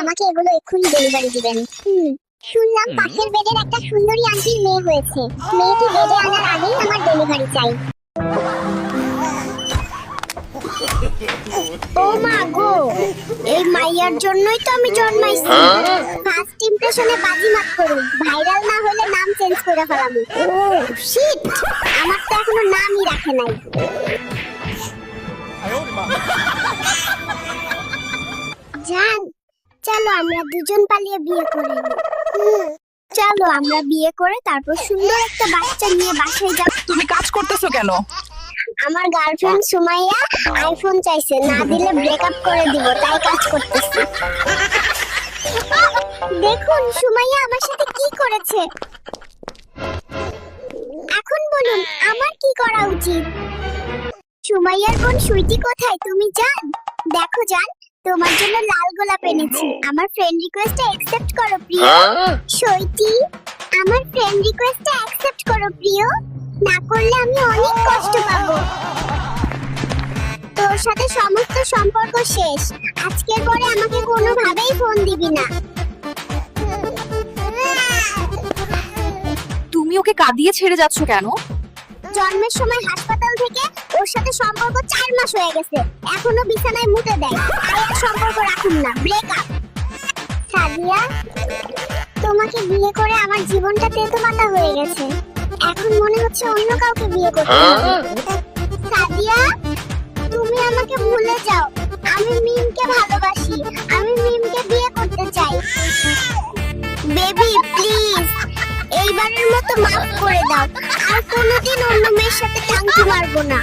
আমাকে এগুলো এক্ষুনি ডেলিভারি দিবেন। হুম শুনলাম পাশের বেডের একটা সুন্দরী আন্টির মেয়ে হয়েছে। মেয়েটি বেডে আনার আগেই আমার ডেলিভারি চাই। ও মা গো এই মাইয়ার জন্যই তো আমি জন্মাইছি। ফার্স্ট ইমপ্রেশনে বাজিমাত করুন। ভাইরাল না হলে নাম চেঞ্জ করে ফেলাম ও শিট আমার তো এখনও নামই রাখে নাই। চলো আমরা দুজন পালিয়ে বিয়ে করে চলো আমরা বিয়ে করে তারপর সুন্দর একটা বাচ্চা নিয়ে বাসায় যাব। তুমি কাজ করতেছো কেন? আমার গার্লফ্রেন্ড সুমাইয়া আইফোন চাইছে না দিলে ব্রেকআপ করে দিব তাই কাজ করতেছি। দেখুন সুমাইয়া আমার সাথে কি করেছে? এখন বলুন আমার কি করা উচিত? সুমাইয়ার বোন সুইটি কোথায়? তুমি জান দেখো জান তোমার জন্য লাল গোলাপ এনেছি। আমার ফ্রেন্ড রিকোয়েস্টটা অ্যাকসেপ্ট করো প্রিয়। সৈটি আমার ফ্রেন্ড রিকোয়েস্টটা অ্যাকসেপ্ট করো প্রিয়। না করলে আমি অনেক কষ্ট পাবো। তোর সাথে সমস্ত সম্পর্ক শেষ। আজকের পরে আমাকে কোনোভাবেই ফোন দিবি না। তুমি ওকে কাঁদিয়ে ছেড়ে যাচ্ছ কেন? জন্মের সময় হাসপাতাল থেকে ওর সাথে সম্পর্ক চার মাস হয়ে গেছে। এখনও বিছানায় মুতে দেয়। আর সম্পর্ক রাখুন না। ব্রেকআপ সাদিয়া তোমাকে বিয়ে করে আমার জীবনটা তেতো মাথা হয়ে গেছে। এখন মনে হচ্ছে অন্য কাউকে বিয়ে করতে হবে। সাদিয়া তুমি আমাকে ভুলে যাও। আমি মিমকে ভালোবাসি। আমি মিমকে বিয়ে করতে চাই। বেবি মাফ করে দাও। আর কোনোদিন অন্য মেয়ের সাথে টাঙ্কি মারবো না।